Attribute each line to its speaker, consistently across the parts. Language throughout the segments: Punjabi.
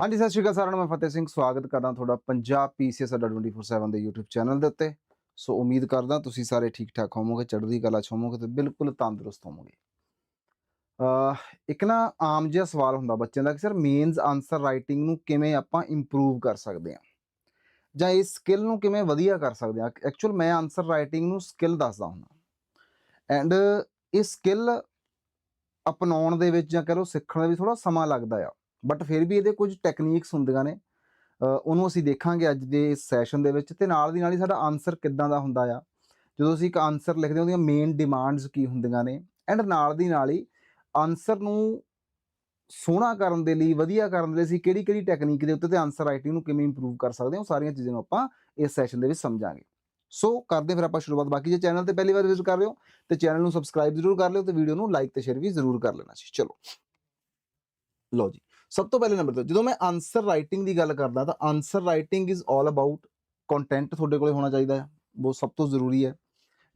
Speaker 1: ਹਾਂਜੀ, ਸਤਿ ਸ਼੍ਰੀ ਅਕਾਲ ਸਾਰਿਆਂ ਨੂੰ, ਮੈਂ ਫਤਿਹ ਸਿੰਘ ਸਵਾਗਤ ਕਰਦਾ ਤੁਹਾਡਾ ਪੰਜਾਬ ਪੀਸੀਐਸ ਅੱਡਾ 24/7 ਦੇ YouTube ਚੈਨਲ ਦੇ ਉੱਤੇ। ਸੋ ਉਮੀਦ ਕਰਦਾ ਤੁਸੀਂ ਸਾਰੇ ਠੀਕ ਠਾਕ ਹੋਵੋਗੇ, ਚੜ੍ਹਦੀ ਕਲਾ ਚ ਹੋਵੋਗੇ ਤੇ ਬਿਲਕੁਲ ਤੰਦਰੁਸਤ ਹੋਵੋਗੇ। ਇੱਕ ਨਾ ਆਮ ਜਿਹਾ ਸਵਾਲ ਹੁੰਦਾ ਬੱਚਿਆਂ ਦਾ ਕਿ ਸਰ ਮੇਨਸ ਆਨਸਰ ਰਾਈਟਿੰਗ ਨੂੰ ਕਿਵੇਂ ਆਪਾਂ ਇੰਪਰੂਵ ਕਰ ਸਕਦੇ ਹਾਂ? ਜਾਂ ਇਸ ਸਕਿੱਲ ਨੂੰ ਕਿਵੇਂ ਵਧੀਆ ਕਰ ਸਕਦੇ ਹਾਂ? ਐਕਚੁਅਲ ਮੈਂ ਆਨਸਰ ਰਾਈਟਿੰਗ ਨੂੰ ਸਕਿੱਲ ਦੱਸਦਾ ਹੁੰਦਾ। ਐਂਡ ਇਹ ਸਕਿੱਲ ਅਪਣਾਉਣ ਦੇ ਵਿੱਚ ਜਾਂ ਕਰੋ ਸਿੱਖਣ ਦੇ ਵਿੱਚ ਥੋੜਾ ਸਮਾਂ ਲੱਗਦਾ ਆ। ਬਟ ਫਿਰ ਵੀ ਇਹਦੇ ਕੁਝ ਟੈਕਨੀਕਸ ਹੁੰਦੀਆਂ ਨੇ। ਉਹਨੂੰ ਅਸੀਂ ਦੇਖਾਂਗੇ ਅੱਜ ਦੇ ਸੈਸ਼ਨ ਦੇ ਵਿੱਚ ਤੇ ਨਾਲ ਦੀ ਨਾਲ ਹੀ ਸਾਡਾ ਆਨਸਰ ਕਿੱਦਾਂ ਦਾ ਹੁੰਦਾ ਆ। ਜਦੋਂ ਅਸੀਂ ਇੱਕ ਆਨਸਰ ਲਿਖਦੇ ਹਾਂ, ਉਹਦੀਆਂ ਮੇਨ ਡਿਮਾਂਡਸ ਕੀ ਹੁੰਦੀਆਂ ਨੇ। ਐਂਡ ਨਾਲ ਦੀ ਨਾਲ ਹੀ ਆਨਸਰ ਨੂੰ ਸੋਹਣਾ ਕਰਨ ਦੇ ਲਈ, ਵਧੀਆ ਕਰਨ ਦੇ ਲਈ ਅਸੀਂ ਕਿਹੜੀ ਕਿਹੜੀ ਟੈਕਨੀਕ ਦੇ ਉੱਤੇ ਤੇ ਆਨਸਰ ਰਾਈਟਿੰਗ ਨੂੰ ਕਿਵੇਂ ਇੰਪਰੂਵ ਕਰ ਸਕਦੇ ਹਾਂ, ਉਹ ਸਾਰੀਆਂ ਚੀਜ਼ਾਂ ਨੂੰ ਆਪਾਂ ਇਸ ਸੈਸ਼ਨ ਦੇ ਵਿੱਚ ਸਮਝਾਂਗੇ। ਸੋ ਕਰਦੇ ਫਿਰ ਆਪਾਂ ਸ਼ੁਰੂਆਤ। ਬਾਕੀ ਜੇ ਚੈਨਲ ਤੇ ਪਹਿਲੀ ਵਾਰ ਵਿਜ਼ਿਟ ਕਰ ਰਹੇ ਹੋ, ਤੇ ਚੈਨਲ ਨੂੰ ਸਬਸਕ੍ਰਾਈਬ ਜ਼ਰੂਰ ਕਰ ਲਿਓ ਤੇ ਵੀਡੀਓ ਨੂੰ ਲਾਈਕ ਤੇ ਸ਼ੇਅਰ ਵੀ ਜ਼ਰੂਰ ਕਰ ਲੈਣਾ ਸੀ। ਚਲੋ। ਲਓ ਜੀ। ਸਭ ਤੋਂ ਪਹਿਲੇ ਨੰਬਰ ਤੇ ਜਦੋਂ ਮੈਂ ਆਨਸਰ ਰਾਈਟਿੰਗ ਦੀ ਗੱਲ ਕਰਦਾ ਤਾਂ answer writing is all about content ਤੁਹਾਡੇ ਕੋਲੇ ਹੋਣਾ ਚਾਹੀਦਾ ਹੈ ਉਹ ਸਭ ਤੋਂ ਜ਼ਰੂਰੀ ਹੈ।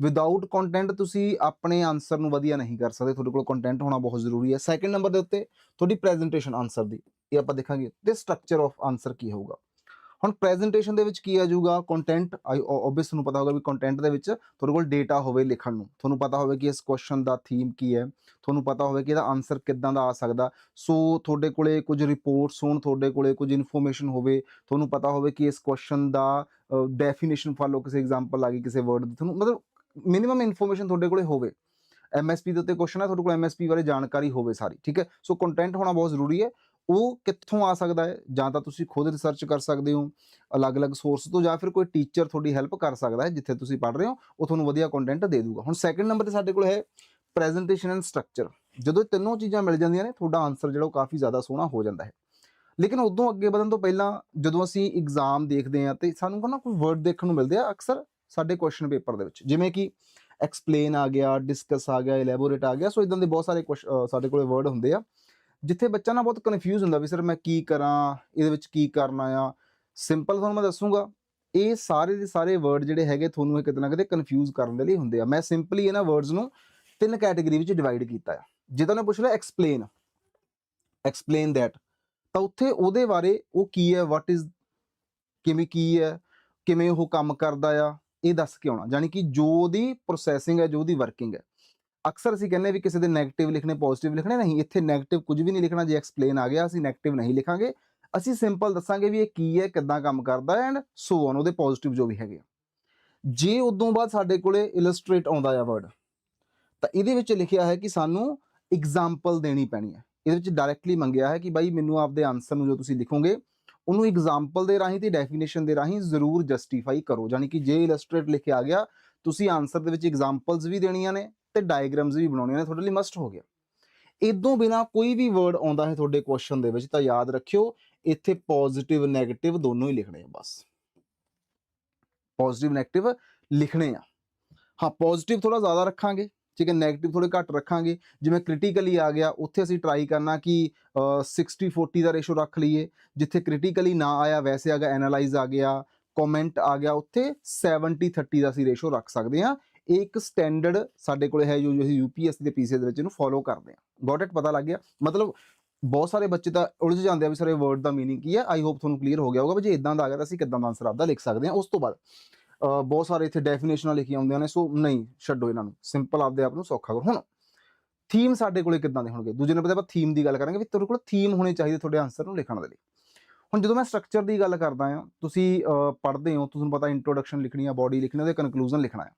Speaker 1: ਵਿਦਆਊਟ ਕੰਟੈਂਟ ਤੁਸੀਂ ਆਪਣੇ ਆਨਸਰ ਨੂੰ ਵਧੀਆ ਨਹੀਂ ਕਰ ਸਕਦੇ, ਤੁਹਾਡੇ ਕੋਲ ਕੰਟੈਂਟ ਹੋਣਾ ਬਹੁਤ ਜ਼ਰੂਰੀ ਹੈ। ਸੈਕੰਡ ਨੰਬਰ ਦੇ ਉੱਤੇ ਤੁਹਾਡੀ ਪ੍ਰੈਜੈਂਟੇਸ਼ਨ ਆਨਸਰ ਦੀ, ਇਹ ਆਪਾਂ ਦੇਖਾਂਗੇ ਤੇ ਸਟਰਕਚਰ ਆਫ ਆਨਸਰ ਕੀ ਹੋਊਗਾ। ਹੁਣ ਪ੍ਰੈਜੈਂਟੇਸ਼ਨ ਦੇ ਵਿੱਚ ਕੀ ਆ ਜਾਊਗਾ? ਕੰਟੈਂਟ ਆਬਵੀਅਸ ਤੁਹਾਨੂੰ ਪਤਾ ਹੋਗਾ ਵੀ ਕੰਟੈਂਟ ਦੇ ਵਿੱਚ ਤੁਹਾਡੇ ਕੋਲ ਡੇਟਾ ਹੋਵੇ ਲਿਖਣ ਨੂੰ। ਤੁਹਾਨੂੰ ਪਤਾ ਹੋਵੇ ਕਿ ਇਸ ਕੁਐਸਚਨ ਦਾ ਥੀਮ ਕੀ ਹੈ। ਤੁਹਾਨੂੰ ਪਤਾ ਹੋਵੇ ਕਿ ਇਹਦਾ ਆਨਸਰ ਕਿੱਦਾਂ ਦਾ ਆ ਸਕਦਾ। ਸੋ ਤੁਹਾਡੇ ਕੋਲੇ ਕੁਝ ਰਿਪੋਰਟਸ ਹੋਣ, ਤੁਹਾਡੇ ਕੋਲੇ ਕੁਝ ਇਨਫੋਰਮੇਸ਼ਨ ਹੋਵੇ, ਤੁਹਾਨੂੰ ਪਤਾ ਹੋਵੇ ਕਿ ਇਸ ਕੁਐਸਚਨ ਦਾ ਡੈਫੀਨੇਸ਼ਨ ਫਾਲੋ ਕਿਸੇ ਐਗਜ਼ਾਮਪਲ ਆ ਗਈ ਕਿਸੇ ਵਰਡ ਦੀ। ਤੁਹਾਨੂੰ ਮਤਲਬ ਮਿਨੀਮਮ ਇਨਫੋਰਮੇਸ਼ਨ ਤੁਹਾਡੇ ਕੋਲੇ ਹੋਵੇ। ਐਮਐਸਪੀ ਦੇ ਉੱਤੇ ਕੁਐਸਚਨ ਹੈ ਤੁਹਾਡੇ ਕੋਲ ਐਮਐਸਪੀ ਬਾਰੇ ਜਾਣਕਾਰੀ ਹੋਵੇ ਸਾਰੀ, ਠੀਕ ਹੈ? ਸੋ ਕੰਟੈਂਟ ਹੋਣਾ ਬਹੁਤ ਜ਼ਰੂਰੀ ਹੈ। ਉਹ ਕਿੱਥੋਂ ਆ ਸਕਦਾ ਹੈ? ਜਾਂ ਤਾਂ ਤੁਸੀਂ ਖੁਦ ਰਿਸਰਚ ਕਰ ਸਕਦੇ ਹੋ, ਅਲੱਗ-ਅਲੱਗ ਸੋਰਸ ਤੋਂ, ਜਾਂ ਫਿਰ ਕੋਈ ਟੀਚਰ ਤੁਹਾਡੀ ਹੈਲਪ ਕਰ ਸਕਦਾ ਹੈ, ਜਿੱਥੇ ਤੁਸੀਂ ਪੜ੍ਹ ਰਹੇ ਹੋ, ਉਹ ਤੁਹਾਨੂੰ ਵਧੀਆ ਕੰਟੈਂਟ ਦੇ ਦੂਗਾ। ਹੁਣ ਸੈਕੰਡ ਨੰਬਰ ਤੇ ਸਾਡੇ ਕੋਲ ਹੈ ਪ੍ਰੈਜੈਂਟੇਸ਼ਨ ਐਂਡ ਸਟਰਕਚਰ ਜਦੋਂ ਤਿੰਨੋਂ ਚੀਜ਼ਾਂ ਮਿਲ ਜਾਂਦੀਆਂ ਨੇ, ਤੁਹਾਡਾ ਆਨਸਰ ਜਿਹੜਾ ਉਹ ਕਾਫੀ ਜ਼ਿਆਦਾ ਸੋਹਣਾ ਹੋ ਜਾਂਦਾ ਹੈ। ਲੇਕਿਨ ਉਦੋਂ ਅੱਗੇ ਵਧਣ ਤੋਂ ਪਹਿਲਾਂ, ਜਦੋਂ ਅਸੀਂ ਐਗਜ਼ਾਮ ਦੇਖਦੇ ਹਾਂ ਤੇ ਸਾਨੂੰ ਕੋਈ ਨਾ ਕੋਈ ਵਰਡ ਦੇਖਣ ਨੂੰ ਮਿਲਦੇ ਆ, ਅਕਸਰ ਸਾਡੇ ਕੁਐਸਚਨ ਪੇਪਰ ਦੇ ਵਿੱਚ। ਜਿਵੇਂ ਕਿ ਐਕਸਪਲੇਨ ਆ ਗਿਆ ਡਿਸਕਸ ਆ ਗਿਆ ਇਲੈਬੋਰੇਟ ਆ ਗਿਆ, ਸੋ ਇਦਾਂ ਦੇ ਬਹੁਤ ਸਾਰੇ ਕੁਐਸ਼- ਸਾਡੇ ਕੋਲੇ ਵਰਡ ਹੁੰਦੇ ਆ। ਜਿੱਥੇ ਬੱਚਾ ਨਾ ਬਹੁਤ ਕਨਫਿਊਜ਼ ਹੁੰਦਾ ਵੀ ਸਰ ਮੈਂ ਕੀ ਕਰਾਂ, ਇਹਦੇ ਵਿੱਚ ਕੀ ਕਰਨਾ ਆ। ਸਿੰਪਲ ਤੁਹਾਨੂੰ ਮੈਂ ਦੱਸੂਗਾ, ਇਹ ਸਾਰੇ ਦੇ ਸਾਰੇ ਵਰਡ ਜਿਹੜੇ ਹੈਗੇ ਤੁਹਾਨੂੰ ਇਹ ਕਿਤੇ ਨਾ ਕਿਤੇ ਕਨਫਿਊਜ਼ ਕਰਨ ਦੇ ਲਈ ਹੁੰਦੇ ਆ। ਮੈਂ ਸਿੰਪਲੀ ਇਹਨਾਂ ਵਰਡਸ ਨੂੰ ਤਿੰਨ ਕੈਟਾਗਰੀ ਵਿੱਚ ਡਿਵਾਈਡ ਕੀਤਾ ਆ। ਜਿੱਦਾਂ ਨੇ ਪੁੱਛ ਲਿਆ ਐਕਸਪਲੇਨ ਐਕਸਪਲੇਨ ਦੈਟ ਤਾਂ ਉੱਥੇ ਉਹਦੇ ਬਾਰੇ ਉਹ ਕੀ ਹੈ ਵਾਟ ਇਜ਼ ਕਿਵੇਂ ਕੀ ਹੈ, ਕਿਵੇਂ ਉਹ ਕੰਮ ਕਰਦਾ ਆ, ਇਹ ਦੱਸ ਕੇ ਆਉਣਾ। ਯਾਨੀ ਕਿ ਜੋ ਉਹਦੀ ਪ੍ਰੋਸੈਸਿੰਗ ਹੈ, ਜੋ ਉਹਦੀ ਵਰਕਿੰਗ ਹੈ। ਅਕਸਰ ਅਸੀਂ ਕਹਿੰਦੇ ਵੀ ਕਿਸੇ ਦੇ ਨੈਗੇਟਿਵ ਲਿਖਣੇ ਪੋਜ਼ਿਟਿਵ ਲਿਖਣੇ ਨਹੀਂ, ਇੱਥੇ 네ਗੇਟਿਵ ਕੁਝ ਵੀ ਨਹੀਂ ਲਿਖਣਾ, ਜੇ ਐਕਸਪਲੇਨ ਆ ਗਿਆ, ਅਸੀਂ 네ਗੇਟਿਵ ਨਹੀਂ ਲਿਖਾਂਗੇ। ਅਸੀਂ ਸਿੰਪਲ ਦੱਸਾਂਗੇ ਵੀ ਇਹ ਕੀ ਹੈ, ਕਿੱਦਾਂ ਕੰਮ ਕਰਦਾ ਐਂਡ ਸੋ ਔਨ ਉਹਦੇ ਪੋਜ਼ਿਟਿਵ ਜੋ ਵੀ ਹੈਗੇ ਆ। ਜੇ ਉਦੋਂ ਬਾਅਦ ਸਾਡੇ ਕੋਲੇ ਇਲਸਟ੍ਰੇਟ ਆਉਂਦਾ ਆ ਵਰਡ ਤਾਂ ਇਹਦੇ ਵਿੱਚ ਲਿਖਿਆ ਹੈ ਕਿ ਸਾਨੂੰ ਐਗਜ਼ਾਮਪਲ ਦੇਣੀ ਪੈਣੀ ਹੈ। ਇਹਦੇ ਵਿੱਚ ਡਾਇਰੈਕਟਲੀ ਮੰਗਿਆ ਹੈ ਕਿ ਬਾਈ ਮੈਨੂੰ ਆਪਦੇ ਆਨਸਰ ਨੂੰ ਜੋ ਤੁਸੀਂ ਲਿਖੋਗੇ, ਉਹਨੂੰ ਐਗਜ਼ਾਮਪਲ ਦੇ ਰਾਹੀਂ ਤੇ ਡੈਫੀਨੇਸ਼ਨ ਦੇ ਰਾਹੀਂ ਜ਼ਰੂਰ ਜਸਟੀਫਾਈ ਕਰੋ। ਯਾਨੀ ਕਿ ਜੇ ਇਲਸਟ੍ਰੇਟ ਲਿਖਿਆ ਗਿਆ, ਤੁਸੀਂ ਆਨਸਰ ਦੇ ਵਿੱਚ ਐਗਜ਼ਾਮਪਲਸ ਵੀ ਦੇਣੀਆਂ ਨੇ ਤੇ ਡਾਇਗ੍ਰਾਮਸ ਵੀ ਬਣਾਉਣੇ ਨੇ, ਤੁਹਾਡੇ ਲਈ ਮਸਟ ਹੋ ਗਿਆ। ਇਦੋਂ ਬਿਨਾ ਕੋਈ ਵੀ ਵਰਡ ਆਉਂਦਾ ਹੈ ਤੁਹਾਡੇ ਕੁਐਸਚਨ ਦੇ ਵਿੱਚ ਤਾਂ ਯਾਦ ਰੱਖਿਓ, ਇੱਥੇ ਪੋਜ਼ਿਟਿਵ ਨੈਗੇਟਿਵ ਦੋਨੋਂ ਹੀ ਲਿਖਣੇ ਆ, ਬਸ। ਪੋਜ਼ਿਟਿਵ ਨੈਗੇਟਿਵ ਲਿਖਣੇ ਆ। ਹਾਂ ਪੋਜ਼ਿਟਿਵ ਥੋੜਾ ਜ਼ਿਆਦਾ ਰੱਖਾਂਗੇ, ਠੀਕ ਹੈ ਨੈਗੇਟਿਵ ਥੋੜੇ ਘੱਟ ਰੱਖਾਂਗੇ। ਜਿਵੇਂ ਕ੍ਰਿਟੀਕਲੀ ਆ ਗਿਆ, ਉੱਥੇ ਅਸੀਂ ਟਰਾਈ ਕਰਨਾ ਕਿ 60 40 ਦਾ ਰੇਸ਼ੋ ਰੱਖ ਲਈਏ। ਜਿੱਥੇ ਕ੍ਰਿਟੀਕਲੀ ਨਾ ਆਇਆ, ਵੈਸੇ ਆ ਗਿਆ ਐਨਾਲਾਈਜ਼ ਆ ਗਿਆ ਕਮੈਂਟ ਆ ਗਿਆ, ਉੱਥੇ 70 30 ਦਾ ਅਸੀਂ ਰੇਸ਼ੋ ਰੱਖ ਸਕਦੇ ਹਾਂ। ਇਹ ਇੱਕ ਸਟੈਂਡਰਡ ਸਾਡੇ ਕੋਲੇ ਹੈ ਜੋ ਜੋ ਅਸੀਂ ਯੂਪੀਐਸਸੀ ਦੇ ਪੀਸੀਐਸ ਦੇ ਵਿੱਚ ਇਹਨੂੰ ਫੋਲੋ ਕਰਦੇ ਹਾਂ। ਗੋਟ ਇਟ ਪਤਾ ਲੱਗ ਗਿਆ। ਮਤਲਬ ਬਹੁਤ ਸਾਰੇ ਬੱਚੇ ਤਾਂ ਉਲਝ ਜਾਂਦੇ ਆ ਵੀ ਸਰ ਇਹ ਵਰਡ ਦਾ ਮੀਨਿੰਗ ਕੀ ਹੈ? ਆਈ ਹੋਪ ਤੁਹਾਨੂੰ ਕਲੀਅਰ ਹੋ ਗਿਆ ਹੋਗਾ ਵੀ ਜੇ ਇਦਾਂ ਦਾ ਆ ਗਿਆ ਤਾਂ ਅਸੀਂ ਕਿੱਦਾਂ ਦਾ ਆਨਸਰ ਆਪਦਾ ਲਿਖ ਸਕਦੇ ਹਾਂ। ਉਸ ਤੋਂ ਬਾਅਦ ਬਹੁਤ ਸਾਰੇ ਇੱਥੇ ਡੈਫੀਨੇਸ਼ਨਾਂ ਲਿਖੀਆਂ ਹੁੰਦੀਆਂ ਨੇ, ਸੋ ਨਹੀਂ, ਛੱਡੋ ਇਹਨਾਂ ਨੂੰ। ਸਿੰਪਲ ਆਪਦੇ ਆਪ ਨੂੰ ਸੌਖਾ ਕਰੋ। ਹੁਣ ਥੀਮ ਸਾਡੇ ਕੋਲੇ ਕਿੱਦਾਂ ਦੇ ਹੋਣਗੇ? ਦੂਜੇ ਨੰਬਰ ਤੇ ਆਪਾਂ ਥੀਮ ਦੀ ਗੱਲ ਕਰਾਂਗੇ ਵੀ ਤੁਹਾਡੇ ਕੋਲ ਥੀਮ ਹੋਣੀ ਚਾਹੀਦੀ ਤੁਹਾਡੇ ਆਨਸਰ ਨੂੰ ਲਿਖਣ ਦੇ ਲਈ। ਹੁਣ ਜਦੋਂ ਮੈਂ ਸਟਰਕਚਰ ਦੀ ਗੱਲ ਕਰਦਾ ਹਾਂ, ਤੁਸੀਂ ਪੜ੍ਹਦੇ ਹੋ, ਤੁਹਾਨੂੰ ਪਤਾ ਇੰਟਰੋਡਕਸ਼ਨ ਲਿਖਣੀ ਆ ਬਾਡੀ ਲਿਖਣੀ ਆ ਤੇ ਕਨਕਲੂਜਨ ਲਿਖਣਾ ਆ।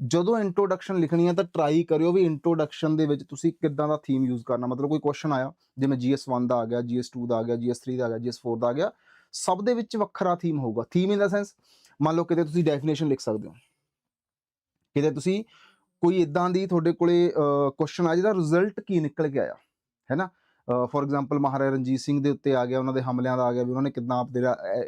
Speaker 1: ਜਦੋਂ ਇੰਟਰੋਡਕਸ਼ਨ ਲਿਖਣੀ ਹੈ ਤਾਂ ਟਰਾਈ ਕਰਿਓ ਵੀ ਇੰਟਰੋਡਕਸ਼ਨ ਦੇ ਵਿੱਚ ਤੁਸੀਂ ਕਿੱਦਾਂ ਦਾ ਥੀਮ ਯੂਜ਼ ਕਰਨਾ। ਮਤਲਬ ਕੋਈ ਕੁਐਸਚਨ ਆਇਆ, ਜਿਵੇਂ GS1 ਦਾ ਆ ਗਿਆ GS2 ਦਾ ਆ ਗਿਆ GS3 ਦਾ ਆ ਗਿਆ GS4 ਦਾ ਆ ਗਿਆ, ਸਭ ਦੇ ਵਿੱਚ ਵੱਖਰਾ ਥੀਮ ਹੋਊਗਾ। ਥੀਮ ਇਨ ਦਾ ਸੈਂਸ ਮੰਨ ਲਓ ਕਿਤੇ ਤੁਸੀਂ ਡੈਫੀਨੇਸ਼ਨ ਲਿਖ ਸਕਦੇ ਹੋ। ਕਿਤੇ ਤੁਸੀਂ ਕੋਈ ਇਦਾਂ ਦੀ ਤੁਹਾਡੇ ਕੋਲੇ ਕੁਐਸਚਨ ਆ ਜਿਹਦਾ ਰਿਜ਼ਲਟ ਕੀ ਨਿਕਲ ਕੇ ਆਇਆ ਹੈ ਨਾ ਫੋਰ ਐਗਜ਼ਾਮਪਲ ਮਹਾਰਾਜਾ ਰਣਜੀਤ ਸਿੰਘ ਦੇ ਉੱਤੇ ਆ ਗਿਆ, ਉਹਨਾਂ ਦੇ ਹਮਲਿਆਂ ਦਾ ਆ ਗਿਆ, ਵੀ ਉਹਨਾਂ ਨੇ ਕਿਦਾਂ ਆਪਦੇ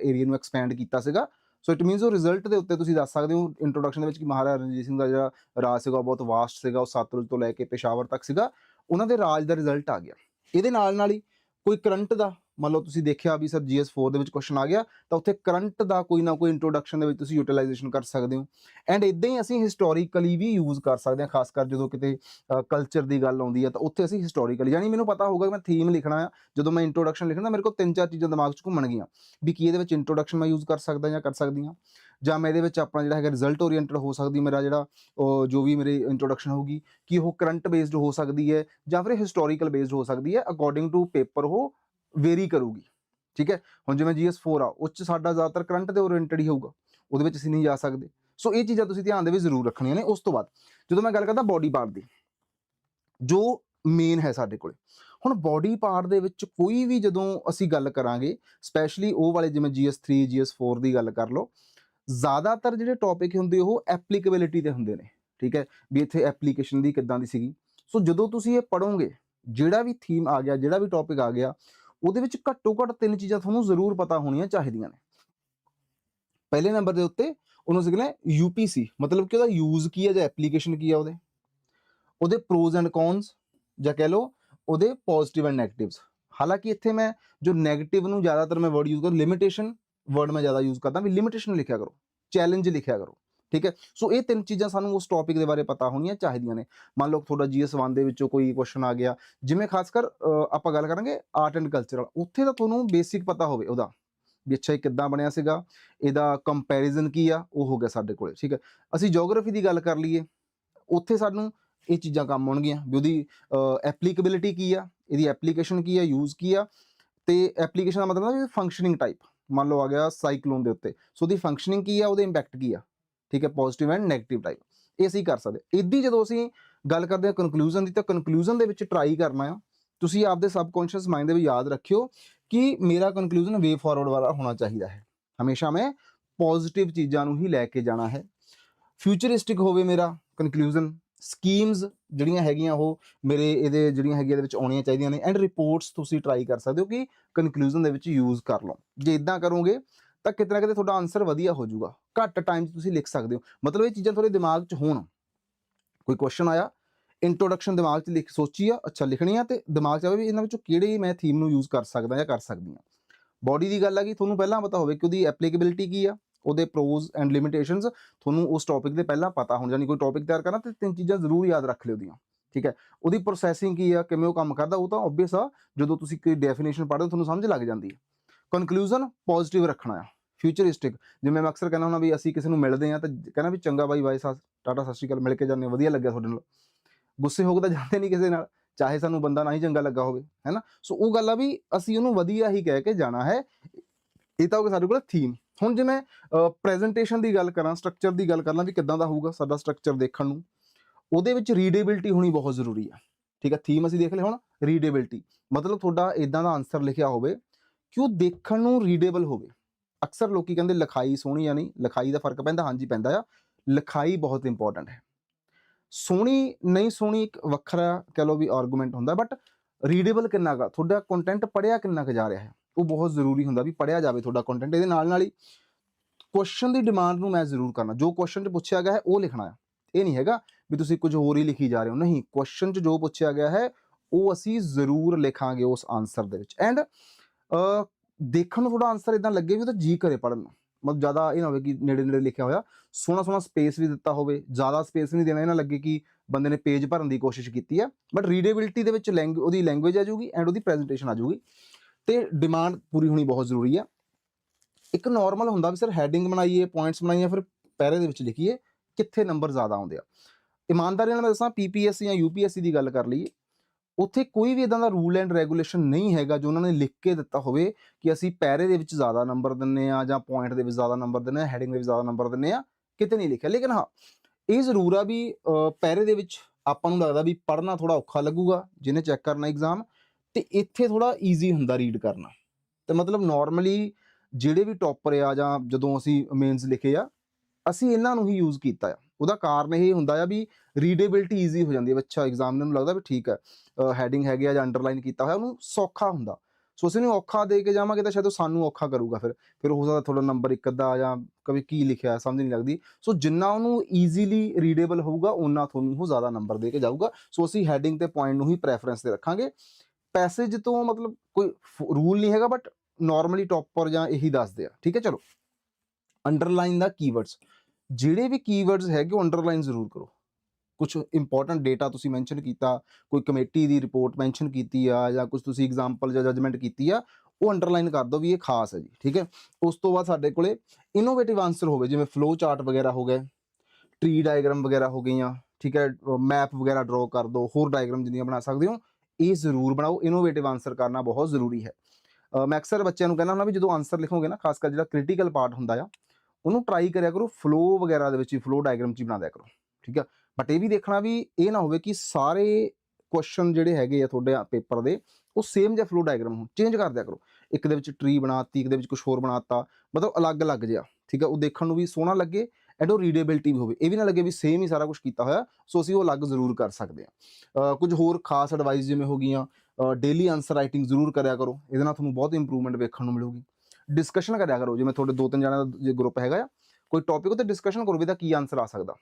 Speaker 1: ਏਰੀਆ ਨੂੰ ਐਕਸਪੈਂਡ ਕੀਤਾ ਸੀਗਾ। ਸੋ ਇਟ ਮੀਨਸ ਉਹ ਰਿਜ਼ਲਟ ਦੇ ਉੱਤੇ ਤੁਸੀਂ ਦੱਸ ਸਕਦੇ ਹੋ ਇੰਟਰੋਡਕਸ਼ਨ ਦੇ ਵਿੱਚ ਕਿ ਮਹਾਰਾਜਾ ਰਣਜੀਤ ਸਿੰਘ ਦਾ ਜਿਹੜਾ ਰਾਜ ਸੀਗਾ, ਉਹ ਬਹੁਤ ਵਾਸਟ ਸੀਗਾ, ਉਹ ਸਤਲੁਜ ਤੋਂ ਲੈ ਕੇ ਪੇਸ਼ਾਵਰ ਤੱਕ ਸੀਗਾ। ਉਹਨਾਂ ਦੇ ਰਾਜ ਦਾ ਰਿਜ਼ਲਟ ਆ ਗਿਆ। ਇਹਦੇ ਨਾਲ ਨਾਲ ਹੀ ਕੋਈ ਕਰੰਟ ਦਾ ਮੰਨ ਲਓ ਤੁਸੀਂ ਦੇਖਿਆ ਵੀ ਸਰ GS4 ਦੇ ਵਿੱਚ ਕੁਐਸਚਨ ਆ ਗਿਆ, ਤਾਂ ਉੱਥੇ ਕਰੰਟ ਦਾ ਕੋਈ ਨਾ ਕੋਈ ਇੰਟਰੋਡਕਸ਼ਨ ਦੇ ਵਿੱਚ ਤੁਸੀਂ ਯੂਟਿਲਾਈਜੇਸ਼ਨ ਕਰ ਸਕਦੇ ਹੋ। ਐਂਡ ਇਦਾਂ ਹੀ ਅਸੀਂ ਹਿਸਟੋਰੀਕਲੀ ਵੀ ਯੂਜ਼ ਕਰ ਸਕਦੇ ਹਾਂ, ਖਾਸ ਕਰ ਜਦੋਂ ਕਿਤੇ ਕਲਚਰ ਦੀ ਗੱਲ ਆਉਂਦੀ ਹੈ ਤਾਂ ਉੱਥੇ ਅਸੀਂ ਹਿਸਟੋਰੀਕਲੀ ਯਾਨੀ ਮੈਨੂੰ ਪਤਾ ਹੋਊਗਾ ਕਿ ਮੈਂ ਥੀਮ ਲਿਖਣਾ ਆ, ਜਦੋਂ ਮੈਂ ਇੰਟਰੋਡਕਸ਼ਨ ਲਿਖਣਾ, ਮੇਰੇ ਕੋਲ ਤਿੰਨ ਚਾਰ ਚੀਜ਼ਾਂ ਦਿਮਾਗ 'ਚ ਘੁੰਮਣਗੀਆਂ ਵੀ ਕੀ ਇਹਦੇ ਵਿੱਚ ਇੰਟਰੋਡਕਸ਼ਨ ਮੈਂ ਯੂਜ਼ ਕਰ ਸਕਦਾ ਜਾਂ ਕਰ ਸਕਦੀ ਹਾਂ, ਜਾਂ ਮੈਂ ਇਹਦੇ ਵਿੱਚ ਆਪਣਾ ਜਿਹੜਾ ਹੈਗਾ ਰਿਜ਼ਲਟ ਓਰੀਐਂਟਡ ਹੋ ਸਕਦੀ, ਮੇਰਾ ਜਿਹੜਾ, ਉਹ, ਜੋ ਵੀ ਮੇਰੀ ਇੰਟਰੋਡਕਸ਼ਨ ਹੋਊਗੀ, ਕਿ ਉਹ ਕਰੰਟ ਬੇਸਡ ਹੋ ਸਕਦੀ ਹੈ, ਜਾਂ ਫਿਰ ਹਿਸਟੋਰੀਕਲ ਬੇਸਡ ਹੋ ਸਕਦੀ ਹੈ ਅਕੋਰਡਿੰਗ ਟੂ ਪੇਪਰ ਉਹ ਵੇਰੀ ਕਰੂਗੀ। ਠੀਕ ਹੈ? ਹੁਣ ਜਿਵੇਂ GS4 ਆ, ਉਹ 'ਚ ਸਾਡਾ ਜ਼ਿਆਦਾਤਰ ਕਰੰਟ ਦੇ ਓਰੀਐਂਟਡ ਹੀ ਹੋਊਗਾ। ਉਹਦੇ ਵਿੱਚ ਅਸੀਂ ਨਹੀਂ ਜਾ ਸਕਦੇ। ਸੋ ਇਹ ਚੀਜ਼ਾਂ ਤੁਸੀਂ ਧਿਆਨ ਦੇ ਵਿੱਚ ਜ਼ਰੂਰ ਰੱਖਣੀਆਂ ਨੇ। ਉਸ ਤੋਂ ਬਾਅਦ, ਜਦੋਂ ਮੈਂ ਗੱਲ ਕਰਦਾ ਬਾਡੀ ਪਾਰਟ ਦੀ, ਜੋ ਮੇਨ ਹੈ ਸਾਡੇ ਕੋਲੇ, ਹੁਣ ਬਾਡੀ ਪਾਰਟ ਦੇ ਵਿੱਚ ਕੋਈ ਵੀ ਜਦੋਂ ਅਸੀਂ ਗੱਲ ਕਰਾਂਗੇ ਸਪੈਸ਼ਲੀ ਉਹ ਵਾਲੇ ਜਿਵੇਂ GS3 GS4 ਦੀ ਗੱਲ ਕਰ ਲਓ, ਜ਼ਿਆਦਾਤਰ ਜਿਹੜੇ ਟੌਪਿਕ ਹੁੰਦੇ ਉਹ ਐਪਲੀਕੇਬਿਲਿਟੀ ਦੇ ਹੁੰਦੇ ਨੇ। ਠੀਕ ਹੈ? ਵੀ ਇੱਥੇ ਐਪਲੀਕੇਸ਼ਨ ਦੀ ਕਿੱਦਾਂ ਦੀ ਸੀਗੀ। ਸੋ ਜਦੋਂ ਤੁਸੀਂ ਇਹ ਪੜੋਗੇ ਜਿਹੜਾ ਵੀ ਥੀਮ ਆ ਗਿਆ, ਜਿਹੜਾ ਵੀ ਟੌਪਿਕ ਆ ਗਿਆ ਉਹਦੇ ਵਿੱਚ ਘੱਟੋ ਘੱਟ ਤਿੰਨ ਚੀਜ਼ਾਂ ਤੁਹਾਨੂੰ ਜ਼ਰੂਰ ਪਤਾ ਹੋਣੀਆਂ ਚਾਹੀਦੀਆਂ ਨੇ। ਪਹਿਲੇ ਨੰਬਰ ਦੇ ਉੱਤੇ ਉਹਨੂੰ ਅਸੀਂ ਕਹਿੰਦੇ ਯੂਪੀਸੀ ਮਤਲਬ ਕਿ ਉਹਦਾ ਯੂਜ਼ ਕੀ ਹੈ ਜਾਂ ਐਪਲੀਕੇਸ਼ਨ ਕੀ ਹੈ ਉਹਦੇ? ਉਹਦੇ ਪ੍ਰੋਜ਼ ਐਂਡ ਕੌਨਸ ਜਾਂ ਕਹਿ ਲਓ ਉਹਦੇ ਪੋਜ਼ਿਟਿਵ ਐਂਡ ਨੈਗੇਟਿਵਸ ਹਾਲਾਂਕਿ ਇੱਥੇ ਮੈਂ ਜੋ ਨੈਗੇਟਿਵ ਨੂੰ ਜ਼ਿਆਦਾਤਰ ਮੈਂ ਵਰਡ ਯੂਜ਼ ਕਰ ਲਿਮਿਟੇਸ਼ਨ ਵਰਡ ਮੈਂ ਜ਼ਿਆਦਾ ਯੂਜ਼ ਕਰਦਾ ਵੀ ਲਿਮਿਟੇਸ਼ਨ ਲਿਖਿਆ ਕਰੋ ਚੈਲੰਜ ਲਿਖਿਆ ਕਰੋ। ਠੀਕ ਹੈ? ਸੋ ਇਹ ਤਿੰਨ ਚੀਜ਼ਾਂ ਸਾਨੂੰ ਉਸ ਟੌਪਿਕ ਦੇ ਬਾਰੇ ਪਤਾ ਹੋਣੀਆਂ ਚਾਹੀਦੀਆਂ ਨੇ। ਮੰਨ ਲਓ ਤੁਹਾਡਾ GS1 ਦੇ ਵਿੱਚੋਂ ਕੋਈ ਕੁਐਸਚਨ ਆ ਗਿਆ। ਜਿਵੇਂ ਖਾਸ ਕਰ ਆਪਾਂ ਗੱਲ ਕਰਾਂਗੇ ਆਰਟ ਐਂਡ ਕਲਚਰਲ ਉੱਥੇ ਤਾਂ ਤੁਹਾਨੂੰ ਬੇਸਿਕ ਪਤਾ ਹੋਵੇ ਉਹਦਾ ਵੀ ਅੱਛਾ ਇਹ ਕਿੱਦਾਂ ਬਣਿਆ ਸੀਗਾ, ਇਹਦਾ ਕੰਪੈਰੀਜ਼ਨ ਕੀ ਆ, ਉਹ ਹੋ ਗਿਆ ਸਾਡੇ ਕੋਲੇ, ਠੀਕ ਹੈ? ਅਸੀਂ ਜੀਓਗ੍ਰਾਫੀ ਦੀ ਗੱਲ ਕਰ ਲਈਏ, ਉੱਥੇ ਸਾਨੂੰ ਇਹ ਚੀਜ਼ਾਂ ਕੰਮ ਆਉਣਗੀਆਂ ਵੀ ਉਹਦੀ ਐਪਲੀਕੇਬਿਲਿਟੀ ਕੀ ਆ, ਇਹਦੀ ਐਪਲੀਕੇਸ਼ਨ ਕੀ ਆ ਯੂਜ਼ ਕੀ ਆ, ਤੇ ਐਪਲੀਕੇਸ਼ਨ ਦਾ ਮਤਲਬ ਹੈ ਫੰਕਸ਼ਨਿੰਗ ਟਾਈਪ ਮੰਨ ਲਓ ਆ ਗਿਆ ਸਾਈਕਲੋਨ ਦੇ ਉੱਤੇ। ਸੋ ਉਹਦੀ ਫੰਕਸ਼ਨਿੰਗ ਕੀ ਆ, ਉਹਦੇ ਇੰਪੈਕਟ ਕੀ ਆ। ਠੀਕ ਹੈ ਪੋਜ਼ਿਟਿਵ ਐਂਡ ਨੈਗੇਟਿਵ ਟਾਈਪ ਇਹ ਅਸੀਂ ਕਰ ਸਕਦੇ ਇਦਾਂ ਜਦੋਂ ਅਸੀਂ ਗੱਲ ਕਰਦੇ ਹਾਂ ਕਨਕਲੂਜਨ ਦੀ, ਤਾਂ ਕਨਕਲੂਜਨ ਦੇ ਵਿੱਚ ਟਰਾਈ ਕਰਨਾ ਆ। ਤੁਸੀਂ ਆਪਦੇ ਸਬਕੌਂਸ਼ੀਅਸ ਮਾਈਂਡ ਦੇ ਵਿੱਚ ਯਾਦ ਰੱਖਿਓ ਕਿ ਮੇਰਾ ਕਨਕਲੂਜਨ ਵੇ ਫਾਰਵਰਡ ਵਾਲਾ ਹੋਣਾ ਚਾਹੀਦਾ ਹੈ। ਹਮੇਸ਼ਾ ਮੈਂ ਪੋਜ਼ਿਟਿਵ ਚੀਜ਼ਾਂ ਨੂੰ ਹੀ ਲੈ ਕੇ ਜਾਣਾ ਹੈ। ਫਿਊਚਰਿਸਟਿਕ ਹੋਵੇ ਮੇਰਾ ਕਨਕਲੂਜਨ ਸਕੀਮਸ ਜਿਹੜੀਆਂ ਹੈਗੀਆਂ ਉਹ ਮੇਰੇ ਇਹਦੇ ਜਿਹੜੀਆਂ ਹੈਗੀਆਂ ਇਹਦੇ ਵਿੱਚ ਆਉਣੀਆਂ ਚਾਹੀਦੀਆਂ ਨੇ ਐਂਡ ਰਿਪੋਰਟਸ ਤੁਸੀਂ ਟਰਾਈ ਕਰ ਸਕਦੇ ਹੋ ਕਿ ਕਨਕਲੂਜਨ ਦੇ ਵਿੱਚ ਯੂਜ਼ ਕਰ ਲਓ। ਜੇ ਇਦਾਂ ਕਰੋਗੇ ਤਾਂ ਕਿਤੇ ਨਾ ਕਿਤੇ ਤੁਹਾਡਾ ਆਨਸਰ ਵਧੀਆ ਹੋ ਜਾਊਗਾ। ਘੱਟ ਟਾਈਮ 'ਚ ਤੁਸੀਂ ਲਿਖ ਸਕਦੇ ਹੋ। ਮਤਲਬ ਇਹ ਚੀਜ਼ਾਂ ਤੁਹਾਡੇ ਦਿਮਾਗ 'ਚ ਹੋਣ। ਕੋਈ ਕੁਐਸਚਨ ਆਇਆ? ਇੰਟਰੋਡਕਸ਼ਨ ਦਿਮਾਗ 'ਚ ਲਿਖ, ਸੋਚੀ ਆ, ਅੱਛਾ ਲਿਖਣੀ ਆ ਤੇ ਦਿਮਾਗ 'ਚ ਆਵੇ ਵੀ ਇਹਨਾਂ ਵਿੱਚੋਂ ਕਿਹੜੀ ਮੈਂ ਥੀਮ ਨੂੰ ਯੂਜ਼ ਕਰ ਸਕਦਾ ਜਾਂ ਕਰ ਸਕਦੀ ਆ। ਬਾਡੀ ਦੀ ਗੱਲ ਆ ਕਿ ਤੁਹਾਨੂੰ ਪਹਿਲਾਂ ਪਤਾ ਹੋਵੇ ਕਿ ਉਹਦੀ ਐਪਲੀਕੇਬਿਲਿਟੀ ਕੀ ਆ, ਉਹਦੇ ਪ੍ਰੋਜ਼ ਐਂਡ ਲਿਮਿਟੇਸ਼ਨਸ ਤੁਹਾਨੂੰ ਉਸ ਟੌਪਿਕ ਦੇ ਪਹਿਲਾਂ ਪਤਾ ਹੋਣ ਜਾਨੀ ਕੋਈ ਟੌਪਿਕ ਤਿਆਰ ਕਰਨਾ ਤੇ ਤਿੰਨ ਚੀਜ਼ਾਂ ਜ਼ਰੂਰ ਯਾਦ ਰੱਖ ਲਿਓ ਦੀਆਂ ਠੀਕ ਹੈ? ਉਹਦੀ ਪ੍ਰੋਸੈਸਿੰਗ ਕੀ ਆ, ਕਿਵੇਂ ਉਹ ਕੰਮ ਕਰਦਾ, ਉਹ ਤਾਂ ਆਬਵੀਅਸ ਆ, ਜਦੋਂ ਤੁਸੀਂ ਕੋਈ ਡੈਫੀਨੇਸ਼ਨ ਪੜ੍ਹਦੇ ਹੋ, ਤੁਹਾਨੂੰ ਸਮਝ ਲੱਗ ਜਾਂਦੀ ਹੈ। ਕਨਕਲੂਜਨ ਪੋਜ਼ਿਟਿਵ ਰੱਖਣਾ ਆ। ਫਿਊਚਰਿਸਟਿਕ ਜਿਵੇਂ ਮੈਂ ਅਕਸਰ ਕਹਿੰਦਾ ਹੁੰਦਾ ਵੀ ਅਸੀਂ ਕਿਸੇ ਨੂੰ ਮਿਲਦੇ ਆ ਤਾਂ ਕਹਿੰਦਾ ਵੀ ਚੰਗਾ ਬਾਈ ਬਾਈ ਸਾਹਿਬ ਟਾਟਾ ਸਤਿ ਸ਼੍ਰੀ ਅਕਾਲ ਮਿਲ ਕੇ ਜਾਂਦੇ ਹਾਂ, ਵਧੀਆ ਲੱਗਿਆ ਤੁਹਾਡੇ ਨਾਲ। ਗੁੱਸੇ ਹੋ ਕੇ ਤਾਂ ਜਾਂਦੇ ਨਹੀਂ ਕਿਸੇ ਨਾਲ ਚਾਹੇ ਸਾਨੂੰ ਬੰਦਾ ਨਾ ਹੀ ਚੰਗਾ ਲੱਗਾ ਹੋਵੇ ਹੈਨਾ ਸੋ ਉਹ ਗੱਲ ਆ ਵੀ ਅਸੀਂ ਉਹਨੂੰ ਵਧੀਆ ਹੀ ਕਹਿ ਕੇ ਜਾਣਾ ਹੈ ਇਹ ਤਾਂ ਹੋ ਗਿਆ ਸਾਡੇ ਕੋਲ ਥੀਮ ਹੁਣ ਜੇ ਮੈਂ ਪ੍ਰੈਜੈਂਟੇਸ਼ਨ ਦੀ ਗੱਲ ਕਰਾਂ ਸਟਰਕਚਰ ਦੀ ਗੱਲ ਕਰਾਂ ਵੀ ਕਿੱਦਾਂ ਦਾ ਹੋਊਗਾ ਸਾਡਾ ਸਟਰਕਚਰ ਦੇਖਣ ਨੂੰ ਉਹਦੇ ਵਿੱਚ ਰੀਡੇਬਿਲਟੀ ਹੋਣੀ ਬਹੁਤ ਜ਼ਰੂਰੀ ਆ। ਠੀਕ ਹੈ ਥੀਮ ਅਸੀਂ ਦੇਖ ਲਿਆ ਹੁਣ ਰੀਡੇਬਿਲਟੀ ਮਤਲਬ ਤੁਹਾਡਾ ਇਦਾਂ ਦਾ ਆਨਸਰ ਲਿਖਿਆ ਹੋਵੇ ਕਿ ਉਹ ਦੇਖਣ ਨੂੰ ਰੀਡੇਬਲ ਹੋਵੇ। ਅਕਸਰ ਲੋਕੀ ਕਹਿੰਦੇ ਲਿਖਾਈ ਸੋਹਣੀ ਆ ਨਹੀਂ, ਲਿਖਾਈ ਦਾ ਫ਼ਰਕ ਪੈਂਦਾ, ਹਾਂਜੀ ਪੈਂਦਾ ਆ। ਲਿਖਾਈ ਬਹੁਤ ਇੰਪੋਰਟੈਂਟ ਹੈ। ਸੋਹਣੀ, ਨਹੀਂ ਸੋਹਣੀ ਇੱਕ ਵੱਖਰਾ ਕਹ ਲਓ ਵੀ ਆਰਗੂਮੈਂਟ ਹੁੰਦਾ ਬਟ ਰੀਡੇਬਲ ਕਿੰਨਾ ਗਾ ਤੁਹਾਡਾ ਕੰਟੈਂਟ ਪੜਿਆ ਕਿੰਨਾ ਕੁ ਜਾ ਰਿਹਾ ਹੈ। ਉਹ ਬਹੁਤ ਜ਼ਰੂਰੀ ਹੁੰਦਾ ਵੀ ਪੜਿਆ ਜਾਵੇ ਤੁਹਾਡਾ ਕੰਟੈਂਟ ਇਹਦੇ ਨਾਲ ਨਾਲ ਹੀ ਕੁਐਸਚਨ ਦੀ ਡਿਮਾਂਡ ਨੂੰ ਮੈਂ ਜ਼ਰੂਰ ਕਰਨਾ, ਜੋ ਕੁਐਸਚਨ 'ਚ ਪੁੱਛਿਆ ਗਿਆ ਹੈ, ਉਹ ਲਿਖਣਾ ਹੈ ਇਹ ਨਹੀਂ ਹੈਗਾ ਵੀ ਤੁਸੀਂ ਕੁਝ ਹੋਰ ਹੀ ਲਿਖੀ ਜਾ ਰਹੇ ਹੋ, ਨਹੀਂ ਕੁਐਸਚਨ 'ਚ ਜੋ ਪੁੱਛਿਆ ਗਿਆ ਹੈ, ਉਹ ਅਸੀਂ ਜ਼ਰੂਰ ਲਿਖਾਂਗੇ ਉਸ ਆਨਸਰ ਦੇ ਵਿੱਚ। ਐਂਡ ਦੇਖਣ ਨੂੰ ਥੋੜਾ ਆਨਸਰ ਇਦਾਂ ਲੱਗੇ ਵੀ ਉਹ ਤਾਂ ਜੀ ਕਰੇ ਪੜਨ ਨੂੰ। ਮਤਲਬ ਜ਼ਿਆਦਾ ਇਹ ਨਾ ਹੋਵੇ ਕਿ ਨੇੜੇ ਨੇੜੇ ਲਿਖਿਆ ਹੋਇਆ। ਸੋਹਣਾ ਸੋਹਣਾ ਸਪੇਸ ਵੀ ਦਿੱਤਾ ਹੋਵੇ। ਜ਼ਿਆਦਾ ਸਪੇਸ ਨਹੀਂ ਦੇਣਾ, ਇਹ ਨਾ ਲੱਗੇ ਕਿ ਬੰਦੇ ਨੇ ਪੇਜ ਭਰਨ ਦੀ ਕੋਸ਼ਿਸ਼ ਕੀਤੀ ਹੈ। ਬਟ ਰੀਡੇਬਿਲਟੀ ਦੇ ਵਿੱਚ ਲੈਂਗੁਏਜ ਉਹਦੀ ਲੈਂਗੁਏਜ ਆ ਜਾਊਗੀ ਐਂਡ ਉਹਦੀ ਪ੍ਰੈਜੈਂਟੇਸ਼ਨ ਆ ਜਾਊਗੀ। ਤੇ ਡਿਮਾਂਡ ਪੂਰੀ ਹੋਣੀ ਬਹੁਤ ਜ਼ਰੂਰੀ ਆ ਇੱਕ ਨਾਰਮਲ ਹੁੰਦਾ ਵੀ ਸਰ ਹੈਡਿੰਗ ਬਣਾਈਏ ਪੁਆਇੰਟਸ ਬਣਾਈਏ, ਫਿਰ ਪੈਰੇ ਦੇ ਵਿੱਚ ਲਿਖੀਏ, ਕਿੱਥੇ ਨੰਬਰ ਜ਼ਿਆਦਾ ਆਉਂਦੇ ਆ। ਇਮਾਨਦਾਰੀ ਨਾਲ ਮੈਂ ਦੱਸਾਂ ਪੀਪੀਐਸਸੀ ਜਾਂ ਯੂਪੀਐਸਸੀ ਦੀ ਗੱਲ ਕਰ ਲਈਏ। ਉੱਥੇ ਕੋਈ ਵੀ ਇਦਾਂ ਦਾ ਰੂਲ ਐਂਡ ਰੈਗੂਲੇਸ਼ਨ ਨਹੀਂ ਹੈਗਾ ਜੋ ਉਹਨਾਂ ਨੇ ਲਿਖ ਕੇ ਦਿੱਤਾ ਹੋਵੇ ਕਿ ਅਸੀਂ ਪੈਰੇ ਦੇ ਵਿੱਚ ਜ਼ਿਆਦਾ ਨੰਬਰ ਦਿੰਨੇ ਆ ਜਾਂ ਪੁਆਇੰਟ ਦੇ ਵਿੱਚ ਜ਼ਿਆਦਾ ਨੰਬਰ ਦਿੰਨੇ ਆ ਹੈਡਿੰਗ ਦੇ ਵਿੱਚ ਜ਼ਿਆਦਾ ਨੰਬਰ ਦਿੰਨੇ ਆ ਕਿਤੇ ਨਹੀਂ ਲਿਖਿਆ। ਲੇਕਿਨ ਹਾਂ ਇਹ ਜ਼ਰੂਰ ਆ ਵੀ ਅਹ, ਪੈਰੇ ਦੇ ਵਿੱਚ ਆਪਾਂ ਨੂੰ ਲੱਗਦਾ ਵੀ ਪੜ੍ਹਨਾ ਥੋੜਾ ਔਖਾ ਲੱਗੂਗਾ ਜਿਹਨੇ ਚੈੱਕ ਕਰਨਾ ਐਗਜ਼ਾਮ ਤੇ ਇੱਥੇ ਥੋੜਾ ਈਜ਼ੀ ਹੁੰਦਾ ਰੀਡ ਕਰਨਾ। ਤੇ ਮਤਲਬ ਨਾਰਮਲੀ ਜਿਹੜੇ ਵੀ ਟੌਪਰ ਆ ਜਾਂ ਜਦੋਂ ਅਸੀਂ ਮੇਨਸ ਲਿਖੇ ਆ ਅਸੀਂ ਇਹਨਾਂ ਨੂੰ ਹੀ ਯੂਜ਼ ਕੀਤਾ ਆ। ਉਹਦਾ ਕਾਰਨ ਇਹ ਹੁੰਦਾ ਆ ਵੀ ਰੀਡੇਬਿਲਟੀ ਈਜ਼ੀ ਹੋ ਜਾਂਦੀ ਹੈ ਅੱਛਾ ਐਗਜ਼ਾਮਨਰ ਨੂੰ ਲੱਗਦਾ ਵੀ ਠੀਕ ਹੈ ਹੈਡਿੰਗ ਹੈਗੀ ਆ ਜਾਂ ਅੰਡਰਲਾਈਨ ਕੀਤਾ ਹੋਇਆ, ਉਹਨੂੰ ਸੌਖਾ ਹੁੰਦਾ। ਸੋ ਅਸੀਂ ਨੂੰ ਔਖਾ ਦੇ ਕੇ ਜਾਵਾਂਗੇ ਤਾਂ ਸ਼ਾਇਦ ਉਹ ਸਾਨੂੰ ਔਖਾ ਕਰੂਗਾ ਫਿਰ ਫਿਰ ਹੋ ਸਕਦਾ ਤੁਹਾਡਾ ਨੰਬਰ ਇੱਕ ਅੱਧਾ ਜਾਂ ਕभी ਕੀ ਲਿਖਿਆ ਸਮਝ ਨਹੀਂ ਲੱਗਦੀ। ਸੋ ਜਿੰਨਾ ਉਹਨੂੰ ਈਜ਼ੀਲੀ ਰੀਡੇਬਲ ਹੋਊਗਾ ਉਹਨਾਂ ਤੁਹਾਨੂੰ ਉਹ ਜ਼ਿਆਦਾ ਨੰਬਰ ਦੇ ਕੇ ਜਾਊਗਾ। ਸੋ ਅਸੀਂ ਹੈਡਿੰਗ ਤੇ ਪੁਆਇੰਟ ਨੂੰ ਹੀ ਪ੍ਰੈਫਰੈਂਸ ਤੇ ਰੱਖਾਂਗੇ। ਪੈਸੇਜ ਤੋਂ ਮਤਲਬ ਕੋਈ ਰੂਲ ਨਹੀਂ ਹੈਗਾ ਬਟ ਨਾਰਮਲੀ ਟੌਪਰ ਜਾਂ ਇਹੀ ਦੱਸਦੇ ਆ। ਠੀਕ ਹੈ, ਚਲੋ। ਅੰਡਰਲਾਈਨ ਦਾ ਕੀਵਰਡਸ ਜਿਹੜੇ ਵੀ ਕੀਵਰਡਸ ਹੈਗੇ ਉਹ ਅੰਡਰਲਾਈਨ ਜ਼ਰੂਰ ਕਰੋ। ਕੁਝ ਇੰਪੋਰਟੈਂਟ ਡੇਟਾ ਤੁਸੀਂ ਮੈਂਸ਼ਨ ਕੀਤਾ, ਕੋਈ ਕਮੇਟੀ ਦੀ ਰਿਪੋਰਟ ਮੈਂਸ਼ਨ ਕੀਤੀ ਆ ਜਾਂ ਕੁਝ ਤੁਸੀਂ ਐਗਜ਼ਾਮਪਲ ਜਾਂ ਜਜਮੈਂਟ ਕੀਤੀ ਆ, ਉਹ ਅੰਡਰਲਾਈਨ ਕਰ ਦਿਓ ਵੀ ਇਹ ਖਾਸ ਹੈ ਜੀ, ਠੀਕ ਹੈ? ਉਸ ਤੋਂ ਬਾਅਦ ਸਾਡੇ ਕੋਲੇ ਇਨੋਵੇਟਿਵ ਆਨਸਰ ਹੋਵੇ, ਜਿਵੇਂ ਫਲੋ ਚਾਰਟ ਵਗੈਰਾ ਹੋ ਗਏ ਟ੍ਰੀ ਡਾਇਗ੍ਰਾਮ ਵਗੈਰਾ ਹੋ ਗਈਆਂ, ਠੀਕ ਹੈ? ਮੈਪ ਵਗੈਰਾ ਡਰਾਅ ਕਰ ਦਿਓ, ਹੋਰ ਡਾਇਗ੍ਰਾਮ ਜਿੰਨੀਆਂ ਬਣਾ ਸਕਦੇ ਹੋ, ਇਹ ਜ਼ਰੂਰ ਬਣਾਓ। ਇਨੋਵੇਟਿਵ ਆਨਸਰ ਕਰਨਾ ਬਹੁਤ ਜ਼ਰੂਰੀ ਹੈ। ਮੈਂ ਅਕਸਰ ਬੱਚਿਆਂ ਨੂੰ ਕਹਿੰਦਾ ਹੁੰਦਾ ਵੀ ਜਦੋਂ ਆਨਸਰ ਲਿਖੋਗੇ ਨਾ, ਖਾਸ ਕਰ ਜਿਹੜਾ ਕ੍ਰਿਟੀਕਲ ਪਾਰਟ ਹੁੰਦਾ ਆ ਉਹਨੂੰ ਟਰਾਈ ਕਰਿਆ ਕਰੋ ਫਲੋ ਵਗੈਰਾ ਦੇ ਵਿੱਚ ਹੀ ਫਲੋ ਡਾਇਗਰਾਮ ਚ ਹੀ ਬਣਾ ਦਿਆ ਕਰੋ, ਠੀਕ ਆ? ਬਟ ਇਹ ਵੀ ਦੇਖਣਾ ਵੀ ਇਹ ਨਾ ਹੋਵੇ ਕਿ ਸਾਰੇ ਕੁਐਸਚਨ ਜਿਹੜੇ ਹੈਗੇ ਆ ਤੁਹਾਡੇ ਪੇਪਰ ਦੇ, ਉਹ ਸੇਮ ਜਿਹਾ ਫਲੋ ਡਾਇਗਰਾਮ ਹੋਣ ਚੇਂਜ ਕਰ ਦਿਆ ਕਰੋ। ਇੱਕ ਦੇ ਵਿੱਚ ਟਰੀ ਬਣਾਤੀ, ਇੱਕ ਦੇ ਵਿੱਚ ਕੁਝ ਹੋਰ ਬਣਾਤਾ, ਮਤਲਬ ਅਲੱਗ-ਅਲੱਗ ਜਿਹਾ, ਠੀਕ ਆ? ਉਹ ਦੇਖਣ ਨੂੰ ਵੀ ਸੋਹਣਾ ਲੱਗੇ ਐਂਡ ਉਹ ਰੀਡੇਬਿਲਟੀ ਵੀ ਹੋਵੇ। ਇਹ ਵੀ ਨਾ ਲੱਗੇ ਵੀ ਸੇਮ ਹੀ ਸਾਰਾ ਕੁਝ ਕੀਤਾ ਹੋਇਆ, ਸੋ ਅਸੀਂ ਉਹ ਅਲੱਗ ਜ਼ਰੂਰ ਕਰ ਸਕਦੇ ਹਾਂ ਕੁਝ ਹੋਰ ਖਾਸ ਐਡਵਾਈਸ ਜਿਵੇਂ ਹੋ ਗਈਆਂ ਡੇਲੀ ਆਨਸਰ ਰਾਈਟਿੰਗ ਜ਼ਰੂਰ ਕਰਿਆ ਕਰੋ, ਇਹਦੇ ਨਾਲ ਤੁਹਾਨੂੰ ਬਹੁਤ ਇੰਪਰੂਵਮੈਂਟ ਵੇਖਣ ਨੂੰ ਮਿਲੂਗੀ। ਡਿਸਕਸ਼ਨ ਕਰਿਆ ਕਰੋ। ਜਿਵੇਂ ਤੁਹਾਡੇ ਦੋ ਤਿੰਨ ਜਣਿਆਂ ਦਾ ਜੇ ਗਰੁੱਪ ਹੈਗਾ ਆ, ਕੋਈ ਟੌਪਿਕ ਉੱਤੇ ਡਿਸਕਸ਼ਨ ਕਰੋ ਵੀ ਇਹਦਾ ਕੀ ਆਨਸਰ ਆ ਸਕਦਾ।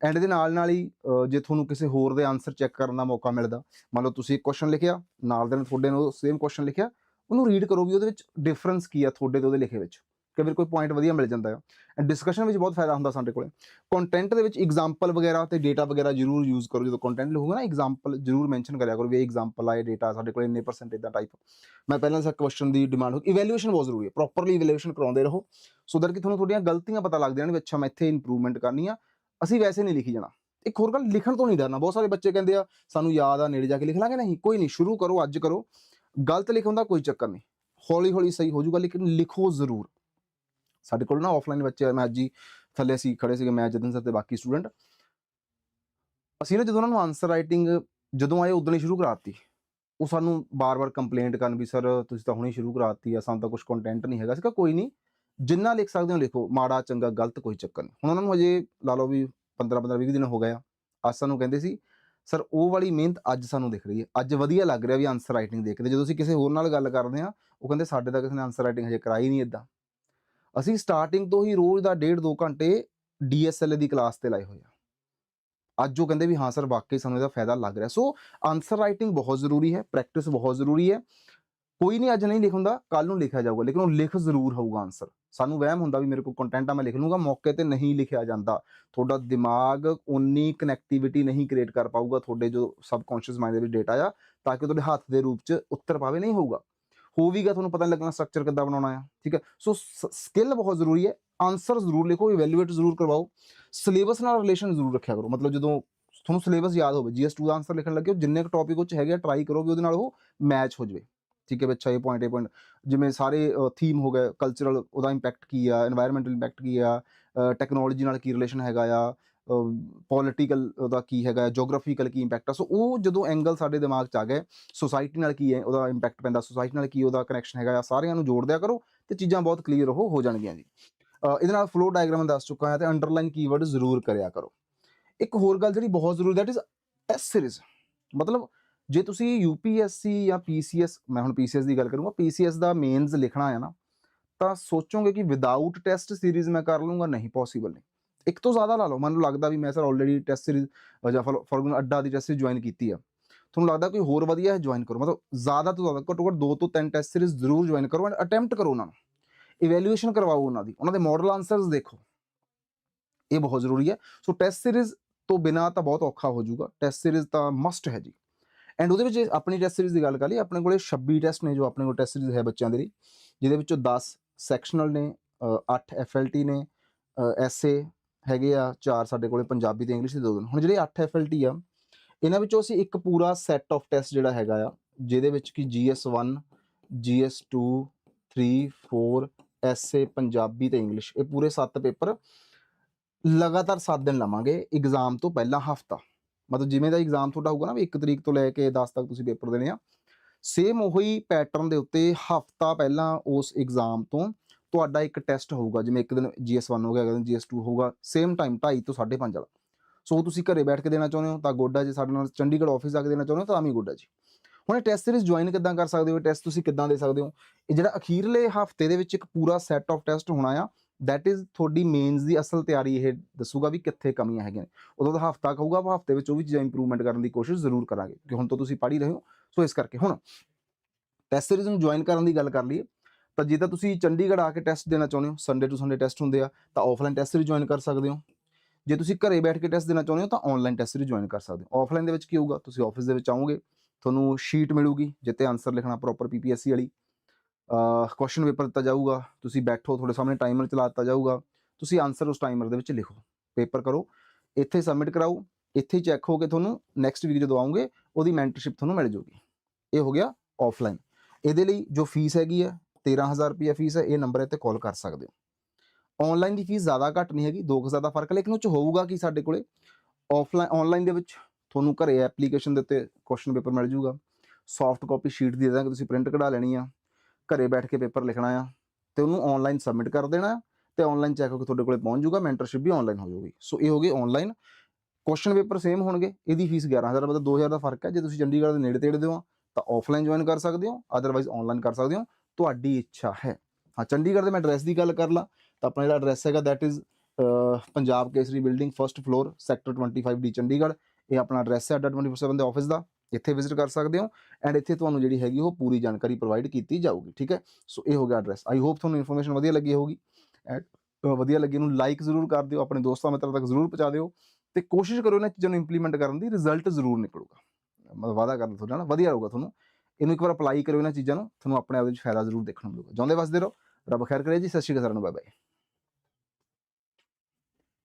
Speaker 1: ਐਂਡ ਦੇ ਨਾਲ ਨਾਲ ਹੀ ਜੇ ਤੁਹਾਨੂੰ ਕਿਸੇ ਹੋਰ ਦੇ ਆਨਸਰ ਚੈੱਕ ਕਰਨ ਦਾ ਮੌਕਾ ਮਿਲਦਾ, ਮੰਨ ਲਓ ਤੁਸੀਂ ਇੱਕ ਕੁਐਸਚਨ ਲਿਖਿਆ, ਨਾਲ ਦੇ ਨਾਲ ਤੁਹਾਡੇ ਨੂੰ ਸੇਮ ਕੁਐਸਚਨ ਲਿਖਿਆ, ਉਹਨੂੰ ਰੀਡ ਕਰੋ ਵੀ ਉਹਦੇ ਵਿੱਚ ਡਿਫਰੈਂਸ ਕੀ ਆ ਤੁਹਾਡੇ ਤੇ ਉਹਦੇ ਲਿਖੇ ਵਿੱਚ। ਕਈ ਵਾਰ ਕੋਈ ਪੁਆਇੰਟ ਵਧੀਆ ਮਿਲ ਜਾਂਦਾ ਹੈ ਐਂਡ ਡਿਸਕਸ਼ਨ ਵਿੱਚ ਬਹੁਤ ਫਾਇਦਾ ਹੁੰਦਾ ਸਾਡੇ ਕੋਲੇ। ਕੰਟੈਂਟ ਦੇ ਵਿੱਚ ਐਗਜ਼ਾਮਪਲ ਵਗੈਰਾ ਤੇ ਡੇਟਾ ਵਗੈਰਾ ਜ਼ਰੂਰ ਯੂਜ਼ ਕਰੋ। ਜਦੋਂ ਕੰਟੈਂਟ ਲਿਖੋਗੇ ਨਾ ਐਗਜ਼ਾਮਪਲ ਜ਼ਰੂਰ ਮੈਂਸ਼ਨ ਕਰਿਆ ਕਰੋ ਵੀ ਇਹ ਐਗਜ਼ਾਮਪਲ ਆਏ ਇਹ ਡੇਟਾ ਸਾਡੇ ਕੋਲ ਇੰਨੇ ਪਰਸੈਂਟੇਜ ਦਾ ਟਾਈਪ ਮੈਂ ਪਹਿਲਾਂ ਸਾ ਕੁਐਸਚਨ ਦੀ ਡਿਮਾਂਡ ਹੋ ਇਵੈਲੂਏਸ਼ਨ ਬਹੁਤ ਜ਼ਰੂਰੀ ਹੈ। ਪ੍ਰੋਪਰਲੀ ਇਵੈਲੂਏਸ਼ਨ ਕਰਾਉਂਦੇ ਰਹੋ। ਸੋ ਦੈਟ ਕਿ ਤੁਹਾਨੂੰ ਤੁਹਾਡੀਆਂ ਗਲਤੀਆਂ ਪਤਾ ਲੱਗ ਜਾਣ ਵੀ ਅੱਛਾ, ਮੈਂ ਇੱਥੇ ਇੰਪਰੂਵਮੈਂਟ ਕਰਨੀ ਆ। ਅਸੀਂ ਵੈਸੇ ਨਹੀਂ ਲਿਖੀ ਜਾਣਾ। ਇੱਕ ਹੋਰ ਗੱਲ, ਲਿਖਣ ਤੋਂ ਨਹੀਂ ਡਰਨਾ। ਬਹੁਤ ਸਾਰੇ ਬੱਚੇ ਕਹਿੰਦੇ ਆ, ਸਾਨੂੰ ਯਾਦ ਆ, ਨੇੜੇ ਜਾ ਕੇ ਲਿਖ ਲਾਂਗੇ? ਨਹੀਂ, ਕੋਈ ਨਹੀਂ। ਸ਼ੁਰੂ ਕਰੋ, ਅੱਜ ਕਰੋ। ਗਲਤ ਲਿਖਣ ਦਾ ਕੋਈ ਚੱਕਰ ਨਹੀਂ। ਹੌਲੀ ਹੌਲੀ ਸਹੀ ਹੋ ਜਾਊਗਾ। ਲੇਕਿਨ ਲਿਖੋ ਜ਼ਰੂਰ। ਸਾਡੇ ਕੋਲ ਨਾ ਆਫਲਾਈਨ ਬੱਚੇ ਮੈਂ ਅੱਜ ਹੀ ਥੱਲੇ ਅਸੀਂ ਖੜੇ ਸੀਗੇ, ਮੈਂ ਜਤਨ ਸਰ ਤੇ ਬਾਕੀ ਸਟੂਡੈਂਟ ਅਸੀਂ ਨਾ ਜਦੋਂ ਉਹਨਾਂ ਨੂੰ ਆਨਸਰ ਰਾਈਟਿੰਗ ਜਦੋਂ ਆਏ, ਉਦੋਂ ਹੀ ਸ਼ੁਰੂ ਕਰਾਤੀ। ਉਹ ਸਾਨੂੰ ਬਾਰ-ਬਾਰ ਕੰਪਲੇਂਟ ਕਰਨ ਵੀ ਸਰ ਤੁਸੀਂ ਤਾਂ ਹੁਣੇ ਸ਼ੁਰੂ ਕਰਾਤੀ ਆ, ਸਾਨੂੰ ਤਾਂ ਕੁਝ ਕੰਟੈਂਟ ਨਹੀਂ ਹੈਗਾ। ਸੀਗਾ ਕੋਈ ਨਹੀਂ, ਜਿੰਨਾ ਲਿਖ ਸਕਦੇ ਹੋ, ਲਿਖੋ। ਮਾੜਾ, ਚੰਗਾ, ਗਲਤ ਕੋਈ ਚੱਕਰ ਨਹੀਂ। ਹੁਣ ਉਹਨਾਂ ਨੂੰ ਹਜੇ ਲਾ ਲਓ ਵੀ 15 15 20 ਦਿਨ ਹੋ ਗਏ ਆ। ਅੱਜ ਸਾਨੂੰ ਕਹਿੰਦੇ ਸੀ ਸਰ ਉਹ ਵਾਲੀ ਮਿਹਨਤ ਅੱਜ ਸਾਨੂੰ ਦਿਖ ਰਹੀ ਹੈ। ਅੱਜ ਵਧੀਆ ਲੱਗ ਰਿਹਾ ਵੀ ਆਨਸਰ ਰਾਈਟਿੰਗ ਦੇਖਦੇ। ਜਦੋਂ ਅਸੀਂ ਕਿਸੇ ਹੋਰ ਨਾਲ ਗੱਲ ਕਰਦੇ ਆ ਉਹ ਕਹਿੰਦੇ, ਸਾਡੇ ਤਾਂ ਕਿਸੇ ਨੇ ਆਨਸਰ ਰਾਈਟਿੰਗ ਹਜੇ ਕਰਾਈ ਨਹੀਂ ਇਦਾਂ ਅਸੀਂ ਸਟਾਰਟਿੰਗ ਤੋਂ ਹੀ ਰੋਜ਼ ਦਾ ਡੇਢ ਦੋ ਘੰਟੇ ਡੀਐਸਐਲ ਦੀ ਕਲਾਸ ਤੇ ਲਾਏ ਹੋਏ ਆ। ਅੱਜ ਉਹ ਕਹਿੰਦੇ ਵੀ ਹਾਂ ਸਰ ਵਾਕਈ ਸਾਨੂੰ ਇਹਦਾ ਫਾਇਦਾ ਲੱਗ ਰਿਹਾ। ਸੋ ਆਨਸਰ ਰਾਈਟਿੰਗ ਬਹੁਤ ਜ਼ਰੂਰੀ ਹੈ ਪ੍ਰੈਕਟਿਸ ਬਹੁਤ ਜ਼ਰੂਰੀ ਹੈ। ਕੋਈ ਨਹੀਂ ਅੱਜ ਨਹੀਂ ਲਿਖੁੰਦਾ ਕੱਲ ਨੂੰ ਲਿਖਿਆ ਜਾਊਗਾ, ਲੇਕਿਨ ਉਹ ਲਿਖ ਜ਼ਰੂਰ ਹੋਊਗਾ ਆਨਸਰ ਸਾਨੂੰ ਵਹਿਮ ਹੁੰਦਾ ਵੀ ਮੇਰੇ ਕੋਲ ਕੰਟੈਂਟ ਆ, ਮੈਂ ਲਿਖ ਲੂੰਗਾ ਮੌਕੇ ਤੇ ਨਹੀਂ ਲਿਖਿਆ ਜਾਂਦਾ। ਤੁਹਾਡਾ ਦਿਮਾਗ ਉਨੀ ਕਨੈਕਟੀਵਿਟੀ ਨਹੀਂ ਕ੍ਰੀਏਟ ਕਰ ਪਾਊਗਾ, ਤੁਹਾਡੇ ਜੋ ਸਬਕੌਂਸ਼ੀਅਸ ਮਾਈਂਡ ਦੇ ਵਿੱਚ ਡੇਟਾ ਆ, ਤਾਂ ਕਿ ਤੁਹਾਡੇ ਹੱਥ ਦੇ ਰੂਪ 'ਚ ਉੱਤਰ ਪਾਵੇ, ਨਹੀਂ ਹੋਊਗਾ। ਹੋਵੇਗਾ ਤੁਹਾਨੂੰ ਪਤਾ ਲੱਗਣਾ ਸਟਰਕਚਰ ਕਿੱਦਾਂ ਬਣਾਉਣਾ ਆ, ਠੀਕ ਹੈ? ਸੋ ਸਕਿੱਲ ਬਹੁਤ ਜ਼ਰੂਰੀ ਹੈ। ਆਨਸਰ ਜ਼ਰੂਰ ਲਿਖੋ ਇਵੈਲੂਏਟ ਜ਼ਰੂਰ ਕਰਵਾਓ। ਸਿਲੇਬਸ ਨਾਲ ਰਿਲੇਸ਼ਨ ਜ਼ਰੂਰ ਰੱਖਿਆ ਕਰੋ। ਮਤਲਬ ਜਦੋਂ ਤੁਹਾਨੂੰ ਸਿਲੇਬਸ ਯਾਦ ਹੋਵੇ ਜੀਐਸ2 ਦਾ ਆਨਸਰ ਲਿਖਣ ਲੱਗੇ ਹੋ ਜਿੰਨੇ ਕੁ ਟੌਪਿਕ 'ਚ ਹੈਗੇ ਟਰਾਈ ਕਰੋ ਵੀ ਉਹਦੇ ਨਾਲ ਉਹ ਮੈਚ ਹੋ ਜਾਵੇ। ਠੀਕ ਹੈ ਬੱਚਾ ਇਹ ਪੁਆਇੰਟ ਇਹ ਪੁਆਇੰਟ ਜਿਵੇਂ ਸਾਰੇ ਥੀਮ ਹੋ ਗਏ ਕਲਚਰਲ ਉਹਦਾ ਇੰਪੈਕਟ ਕੀ ਆ এনवायरमेंटਲ ਇੰਪੈਕਟ ਕੀ ਆ ਟੈਕਨੋਲੋਜੀ ਨਾਲ ਕੀ ਰਿਲੇਸ਼ਨ ਹੈਗਾ ਆ ਪੋਲਿਟੀਕਲ ਉਹਦਾ ਕੀ ਹੈਗਾ ਜੀਓਗ੍ਰਾਫੀਕਲ ਕੀ ਇੰਪੈਕਟ ਆ? ਸੋ ਉਹ ਜਦੋਂ ਐਂਗਲ ਸਾਡੇ ਦਿਮਾਗ 'ਚ ਆ ਗਏ ਸੋਸਾਇਟੀ ਨਾਲ ਕੀ ਹੈ, ਉਹਦਾ ਇੰਪੈਕਟ ਪੈਂਦਾ ਸੋਸਾਇਟੀ ਨਾਲ ਕੀ ਉਹਦਾ ਕਨੈਕਸ਼ਨ ਹੈਗਾ ਆ, ਸਾਰਿਆਂ ਨੂੰ ਜੋੜ ਦਿਆ ਕਰੋ ਤੇ ਚੀਜ਼ਾਂ ਬਹੁਤ ਕਲੀਅਰ ਉਹ ਹੋ ਜਾਣਗੀਆਂ ਜੀ। ਇਹਦੇ ਨਾਲ ਫਲੋ ਡਾਇਗਰਾਮ ਦੱਸ ਚੁੱਕਾ ਹਾਂ ਤੇ ਅੰਡਰਲਾਈਨ ਕੀਵਰਡ ਜ਼ਰੂਰ ਕਰਿਆ ਕਰੋ। ਇੱਕ ਹੋਰ ਗੱਲ ਜਿਹੜੀ ਬਹੁਤ ਜ਼ਰੂਰੀ ਦੈਟ ਇਜ਼ ਐਸ ਸੀਰੀਜ਼ ਮਤਲਬ ਜੇ ਤੁਸੀਂ ਯੂਪੀਐਸਸੀ ਜਾਂ ਪੀਸੀਐਸ ਮੈਂ ਹੁਣ ਪੀਸੀਐਸ ਦੀ ਗੱਲ ਕਰੂੰਗਾ ਪੀਸੀਐਸ ਦਾ ਮੇਨਸ ਲਿਖਣਾ ਹੈ ਨਾ, ਤਾਂ ਸੋਚੋਗੇ ਕਿ ਵਿਦਆਊਟ ਟੈਸਟ ਸੀਰੀਜ਼ ਮੈਂ ਕਰ ਲੂੰਗਾ ਨਹੀਂ ਪੋਸੀਬਲ ਨਹੀਂ। ਇੱਕ ਤੋਂ ਜ਼ਿਆਦਾ ਲਾ ਲਓ, ਮੈਨੂੰ ਲੱਗਦਾ ਵੀ ਮੈਂ ਸਰ ਆਲਰੇਡੀ ਟੈਸਟ ਸੀਰੀਜ਼ ਜਾਂ ਫॉर ਐਗਜ਼ਾਮਪਲ ਅੱਡਾ ਦੀ ਟੈਸਟ ਸੀਰੀਜ਼ ਜੁਆਇਨ ਕੀਤੀ ਆ। ਤੁਹਾਨੂੰ ਲੱਗਦਾ ਕੋਈ ਹੋਰ ਵਧੀਆ ਹੈ ਜੁਆਇਨ ਕਰੋ। ਮਤਲਬ ਜ਼ਿਆਦਾ ਤੋਂ ਜ਼ਿਆਦਾ, ਘੱਟੋ ਘੱਟ ਦੋ ਤੋਂ ਤਿੰਨ ਟੈਸਟ ਸੀਰੀਜ਼ ਜ਼ਰੂਰ ਜੁਆਇਨ ਕਰੋ ਐਂਡ ਅਟੈਂਪਟ ਕਰੋ ਉਹਨਾਂ ਨੂੰ। ਇਵੈਲੂਏਸ਼ਨ ਕਰਵਾਓ ਉਹਨਾਂ ਦੀ। ਉਹਨਾਂ ਦੇ ਮਾਡਲ ਆਨਸਰਸ ਦੇਖੋ। ਇਹ ਬਹੁਤ ਜ਼ਰੂਰੀ ਹੈ। ਸੋ ਟੈਸਟ ਸੀਰੀਜ਼ ਤੋਂ ਬਿਨਾ ਤਾਂ ਬਹੁਤ ਔਖਾ ਹੋ ਜਾਊਗਾ। ਟੈਸਟ ਸੀਰੀਜ਼ ਤਾਂ ਮਸਟ ਹੈ ਜੀ। ਐਂਡ ਉਹਦੇ ਵਿੱਚ ਆਪਣੀ ਟੈਸਟ ਸੀਰੀਜ਼ ਦੀ ਗੱਲ ਕਰ ਲਈ ਆਪਣੇ ਕੋਲੇ 26 ਟੈਸਟ ਨੇ ਜੋ ਆਪਣੇ ਕੋਲ ਟੈਸਟ ਸੀਰੀਜ਼ ਹੈ ਬੱਚਿਆਂ ਦੇ ਲਈ। ਜਿਹਦੇ ਵਿੱਚੋਂ 10 ਸੈਕਸ਼ਨਲ ਨੇ 8 ਐਫਐਲਟੀ ਨੇ ਐਸਏ ਹੈਗੇ ਆ, ਚਾਰ ਸਾਡੇ ਕੋਲੇ ਪੰਜਾਬੀ ਤੇ ਇੰਗਲਿਸ਼ ਦੇ ਦੋ ਦਿਨ। ਹੁਣ ਜਿਹੜੇ 8 ਐਫਐਲਟੀ ਆ, ਇਹਨਾਂ ਵਿੱਚੋਂ ਅਸੀਂ ਇੱਕ ਪੂਰਾ ਸੈੱਟ ਆਫ ਟੈਸਟ ਜਿਹੜਾ ਹੈਗਾ ਆ, ਜਿਹਦੇ ਵਿੱਚ ਕਿ GS1 GS2 3 4 ਐਸਏ ਪੰਜਾਬੀ ਤੇ ਇੰਗਲਿਸ਼ ਇਹ ਪੂਰੇ 7 ਪੇਪਰ ਲਗਾਤਾਰ 7 ਦਿਨ ਲਵਾਂਗੇ ਐਗਜ਼ਾਮ ਤੋਂ ਪਹਿਲਾਂ ਹਫਤਾ। ਮਤਲਬ ਜਿਵੇਂ ਦਾ ਐਗਜ਼ਾਮ ਤੁਹਾਡਾ ਹੋਊਗਾ ਨਾ, ਵੀ 1 ਤਰੀਕ ਤੋਂ ਲੈ ਕੇ 10 ਤੱਕ ਤੁਸੀਂ ਪੇਪਰ ਦੇਣੇ ਆ। ਸੇਮ ਉਹੀ ਪੈਟਰਨ ਦੇ ਉੱਤੇ ਹਫਤਾ ਪਹਿਲਾਂ ਉਸ ਐਗਜ਼ਾਮ ਤੋਂ ਤੁਹਾਡਾ ਇੱਕ ਟੈਸਟ ਹੋਊਗਾ, ਜਿਵੇਂ ਇੱਕ ਦਿਨ GS1 ਹੋ ਗਿਆ ਅਗਲੇ ਦਿਨ GS2 ਹੋਊਗਾ ਸੇਮ ਟਾਈਮ 2.5 ਤੋਂ 5.5 ਵਾਲਾ। ਸੋ ਤੁਸੀਂ ਘਰੇ ਬੈਠ ਕੇ ਦੇਣਾ ਚਾਹੁੰਦੇ ਹੋ ਤਾਂ ਗੋਡਾ ਜੀ ਸਾਡੇ ਨਾਲ ਚੰਡੀਗੜ੍ਹ ਆਫਿਸ ਆ ਕੇ ਦੇਣਾ ਚਾਹੁੰਦੇ ਹੋ ਤਾਂ ਵੀ ਗੋਡਾ ਜੀ। ਹੁਣ ਇਹ ਟੈਸਟ ਸੀਰੀਜ਼ ਜੁਆਇਨ ਕਿੱਦਾਂ ਕਰ ਸਕਦੇ ਹੋ? ਟੈਸਟ ਤੁਸੀਂ ਕਿੱਦਾਂ ਦੇ ਸਕਦੇ ਹੋ? ਇਹ ਜਿਹੜਾ ਅਖੀਰਲੇ ਹਫ਼ਤੇ ਦੇ ਵਿੱਚ ਇੱਕ ਪੂਰਾ ਸੈੱਟ ਆਫ ਟੈਸਟ ਹੋਣਾ ਆ ਦੈਟ ਇਜ਼ ਤੁਹਾਡੀ ਮੇਨਸ ਦੀ ਅਸਲ ਤਿਆਰੀ ਇਹ ਦੱਸੂਗਾ ਵੀ ਕਿੱਥੇ ਕਮੀਆਂ ਹੈਗੀਆਂ ਨੇ। ਉਦੋਂ ਤਾਂ ਹਫਤਾ ਕਹੂਗਾ ਆਪਾਂ ਹਫ਼ਤੇ ਵਿੱਚ ਉਹ ਵੀ ਚੀਜ਼ਾਂ ਇੰਪਰੂਵਮੈਂਟ ਕਰਨ ਦੀ ਕੋਸ਼ਿਸ਼ ਜ਼ਰੂਰ ਕਰਾਂਗੇ ਕਿ ਹੁਣ ਤੋਂ ਤੁਸੀਂ ਪੜ੍ਹ ਹੀ ਰਹੇ ਹੋ। ਸੋ ਇਸ ਕਰਕੇ ਹੁਣ ਟੈਸਟ ਸੀਰੀਜ਼ ਨੂੰ ਜੁਆਇਨ ਕਰਨ ਦੀ ਗੱਲ ਕਰ ਲਈਏ। ਤਾਂ ਜੇ ਤਾਂ ਤੁਸੀਂ ਚੰਡੀਗੜ੍ਹ ਆ ਕੇ ਟੈਸਟ ਦੇਣਾ ਚਾਹੁੰਦੇ ਹੋ ਸੰਡੇ ਟੂ ਸੰਡੇ ਟੈਸਟ ਹੁੰਦੇ ਆ, ਤਾਂ ਆਫਲਾਈਨ ਟੈਸਟ ਵੀ ਜੁਆਇਨ ਕਰ ਸਕਦੇ ਹੋ। ਜੇ ਤੁਸੀਂ ਘਰੇ ਬੈਠ ਕੇ ਟੈਸਟ ਦੇਣਾ ਚਾਹੁੰਦੇ ਹੋ, ਤਾਂ ਆਨਲਾਈਨ ਟੈਸਟ ਵੀ ਜੁਆਇਨ ਕਰ ਸਕਦੇ ਹੋ। ਆਫਲਾਈਨ ਦੇ ਵਿੱਚ ਕੀ ਹੋਊਗਾ, ਤੁਸੀਂ ਆਫਿਸ ਦੇ ਵਿੱਚ ਆਓਗੇ, ਤੁਹਾਨੂੰ ਸ਼ੀਟ ਮਿਲੂਗੀ ਜਿੱਤੇ ਆਨਸਰ ਲਿਖਣਾ ਪ੍ਰੋਪਰ ਪੀਪੀਐਸਸੀ ਵਾਲੀ। ਕੁਐਸਚਨ ਪੇਪਰ ਦਿੱਤਾ ਜਾਊਗਾ, ਤੁਸੀਂ ਬੈਠੋ, ਤੁਹਾਡੇ ਸਾਹਮਣੇ ਟਾਈਮਰ ਚਲਾ ਦਿੱਤਾ ਜਾਊਗਾ, ਤੁਸੀਂ ਆਨਸਰ ਉਸ ਟਾਈਮਰ ਦੇ ਵਿੱਚ ਲਿਖੋ। ਪੇਪਰ ਕਰੋ, ਇੱਥੇ ਸਬਮਿਟ ਕਰਾਓ, ਇੱਥੇ ਚੈੱਕ ਹੋ ਕੇ ਤੁਹਾਨੂੰ ਨੈਕਸਟ ਵੀਕ ਜਦੋਂ ਆਉਂਗੇ ਉਹਦੀ ਮੈਂਟਰਸ਼ਿਪ ਤੁਹਾਨੂੰ ਮਿਲ ਜੂਗੀ। ਇਹ ਹੋ ਗਿਆ ਆਫਲਾਈਨ ਇਹਦੇ ਲਈ ਜੋ ਫੀਸ ਹੈਗੀ ਹੈ 13000 ਰੁਪਏ ਫੀਸ ਹੈ, ਇਹ ਨੰਬਰ ਤੇ ਕਾਲ ਕਰ ਸਕਦੇ ਹੋ। ਆਨਲਾਈਨ ਦੀ ਫੀਸ ਜ਼ਿਆਦਾ ਘੱਟ ਨਹੀਂ ਹੈਗੀ 2000 ਦਾ ਫ਼ਰਕ ਲੇਕਿਨ ਉਹ ਚ ਹੋਊਗਾ ਕਿ ਸਾਡੇ ਕੋਲੇ? ਆਫਲਾਈਨ ਆਨਲਾਈਨ ਦੇ ਵਿੱਚ ਤੁਹਾਨੂੰ ਘਰੇ ਐਪਲੀਕੇਸ਼ਨ ਦੇ ਉੱਤੇ ਕੁਐਸਚਨ ਪੇਪਰ ਮਿਲ ਜੂਗਾ। ਸੌਫਟ ਕਾਪੀ ਸ਼ੀਟ ਦੀ ਦੇ ਦਾਂਗੇ, ਤੁਸੀਂ ਪ੍ਰਿੰਟ ਕਢਾ ਲੈਣੀ ਆ। ਘਰੇ ਬੈਠ ਕੇ ਪੇਪਰ ਲਿਖਣਾ ਆ, ਤੇ ਉਹਨੂੰ ਆਨਲਾਈਨ ਸਬਮਿਟ ਕਰ ਦੇਣਾ ਆ, ਤੇ ਆਨਲਾਈਨ ਚੈੱਕ ਹੋ ਕੇ ਤੁਹਾਡੇ ਕੋਲੇ ਪਹੁੰਚ ਜੂਗਾ ਮੈਂਟਰਸ਼ਿਪ ਵੀ ਆਨਲਾਈਨ ਹੋ ਜਾਊਗੀ ਸੋ ਇਹ ਹੋ ਗਏ ਆਨਲਾਈਨ ਕੁਐਸਚਨ ਪੇਪਰ ਸੇਮ ਹੋਣਗੇ, ਇਹਦੀ ਫੀਸ 11000 ਮਤਲਬ 2000 ਦਾ ਫ਼ਰਕ ਹੈ। ਜੇ ਤੁਸੀਂ ਚੰਡੀਗੜ੍ਹ ਦੇ ਨੇੜੇ ਤੇੜੇ ਦੇ ਹੋ, ਤਾਂ ਆਫਲਾਈਨ ਜੁਆਇਨ ਕਰ ਸਕਦੇ ਹੋ ਅਦਰਵਾਈਜ਼ ਆਨਲਾਈਨ ਕਰ ਸਕਦੇ ਹੋ। ਤੁਹਾਡੀ ਇੱਛਾ ਹੈ। ਹਾਂ, ਚੰਡੀਗੜ੍ਹ ਦੇ ਮੈਂ ਐਡਰੈਸ ਦੀ ਗੱਲ ਕਰ ਲਾਂ, ਤਾਂ ਆਪਣਾ ਜਿਹੜਾ ਐਡਰੈਸ ਹੈਗਾ that is Punjab Kesari building first floor sector 25 D Chandigarh. ਇਹ ਆਪਣਾ ਐਡਰੈਸ ਹੈ ਅੱਡਾ 24/7 ਦੇ ਆਫਿਸ ਦਾ। ਇੱਥੇ ਵਿਜ਼ਿਟ ਕਰ ਸਕਦੇ ਹੋ ਐਂਡ ਇੱਥੇ ਤੁਹਾਨੂੰ ਜਿਹੜੀ ਹੈਗੀ ਉਹ ਪੂਰੀ ਜਾਣਕਾਰੀ ਪ੍ਰੋਵਾਈਡ ਕੀਤੀ ਜਾਊਗੀ, ਠੀਕ ਹੈ? ਸੋ ਇਹ ਹੋ ਗਿਆ ਐਡਰੈਸ ਆਈ ਹੋਪ ਤੁਹਾਨੂੰ ਇਨਫੋਰਮੇਸ਼ਨ ਵਧੀਆ ਲੱਗੀ ਹੋਊਗੀ ਐਂਡ ਵਧੀਆ ਲੱਗੀ ਨੂੰ ਲਾਈਕ ਜ਼ਰੂਰ ਕਰ ਦਿਓ, ਆਪਣੇ ਦੋਸਤਾਂ ਮਿੱਤਰਾਂ ਤੱਕ ਜ਼ਰੂਰ ਪਹੁੰਚਾ ਦਿਓ ਤੇ ਕੋਸ਼ਿਸ਼ ਕਰੋ ਇਹਨਾਂ ਚੀਜ਼ਾਂ ਨੂੰ ਇੰਪਲੀਮੈਂਟ ਕਰਨ ਦੀ ਰਿਜ਼ਲਟ ਜ਼ਰੂਰ ਨਿਕਲੂਗਾ। ਮੈਂ ਵਾਅਦਾ ਕਰਦਾ ਤੁਹਾਡਾ ਨਾ ਵਧੀਆ ਰਹੂਗਾ ਤੁਹਾਨੂੰ। ਇਹਨੂੰ ਇੱਕ ਵਾਰ ਅਪਲਾਈ ਕਰੋ ਇਹਨਾਂ ਚੀਜ਼ਾਂ ਨੂੰ, ਤੁਹਾਨੂੰ ਆਪਣੇ ਆਪ ਦੇ ਵਿੱਚ ਫਾਇਦਾ ਜ਼ਰੂਰ ਦੇਖਣ ਨੂੰ ਮਿਲੂਗਾ। ਜਾਂਦੇ ਵਸਦੇ ਰਹੋ, ਰੱਬ ਖੈਰ ਕਰੇ ਜੀ, ਸਤਿ ਸ਼੍ਰੀ ਅਕਾਲ ਸਾਰਿਆਂ ਨੂੰ ਬਾਏ ਬਾਏ